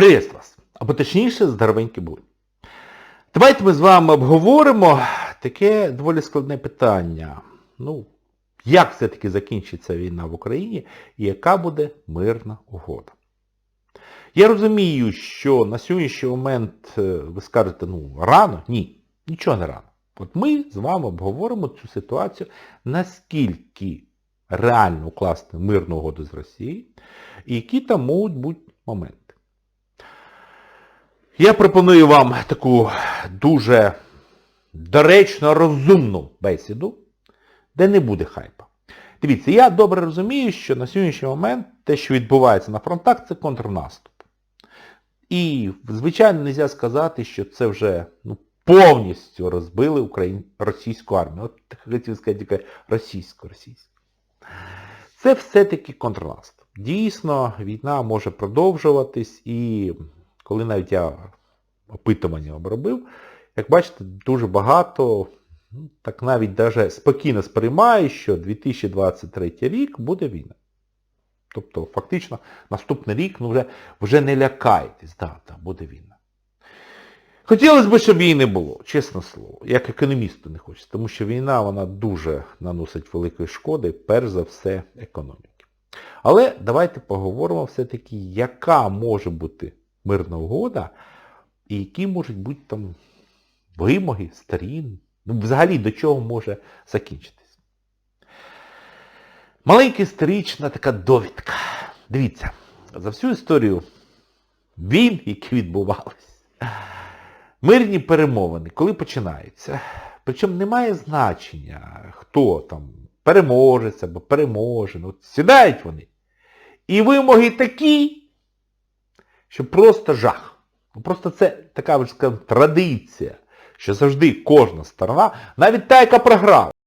Привіт вас! Або точніше, здоровенькі були. Давайте ми з вами обговоримо таке доволі складне питання. Ну, як все-таки закінчиться війна в Україні і яка буде мирна угода? Я розумію, що на сьогоднішній момент е, ви скажете, ну, рано? Ні, нічого не рано. От ми з вами обговоримо цю ситуацію, наскільки реально укласти мирну угоду з Росією, і які там можуть бути моменти. Я пропоную вам таку дуже доречно розумну бесіду, де не буде хайпа. Дивіться, я добре розумію, що на сьогоднішній момент те, що відбувається на фронтах, це контрнаступ. І, звичайно, не можна сказати, що це вже ну, повністю розбили Україн... російську армію. От хотів сказати тільки російсько-російську. Це все-таки контрнаступ. Дійсно, війна може продовжуватись і коли навіть я опитування обробив, як бачите, дуже багато, ну, так навіть даже спокійно сприймає, що 2023 рік буде війна. Тобто, фактично, наступний рік, ну вже, вже не лякайтесь, да, там буде війна. Хотілося б, щоб її не було, чесне слово. Як економісту не хочеться, тому що війна, вона дуже наносить великої шкоди, перш за все, економіки. Але давайте поговоримо все-таки, яка може бути мирна угода, і які можуть бути там вимоги, сторін, ну взагалі до чого може закінчитись. Маленька історична така довідка. Дивіться, за всю історію війн, які відбувались, мирні перемовини, коли починаються, причому немає значення, хто там переможець або переможен, от сідають вони. І вимоги такі, що просто жах. Ну, Просто це така, скажімо, традиція, що завжди кожна сторона, навіть та, яка програла,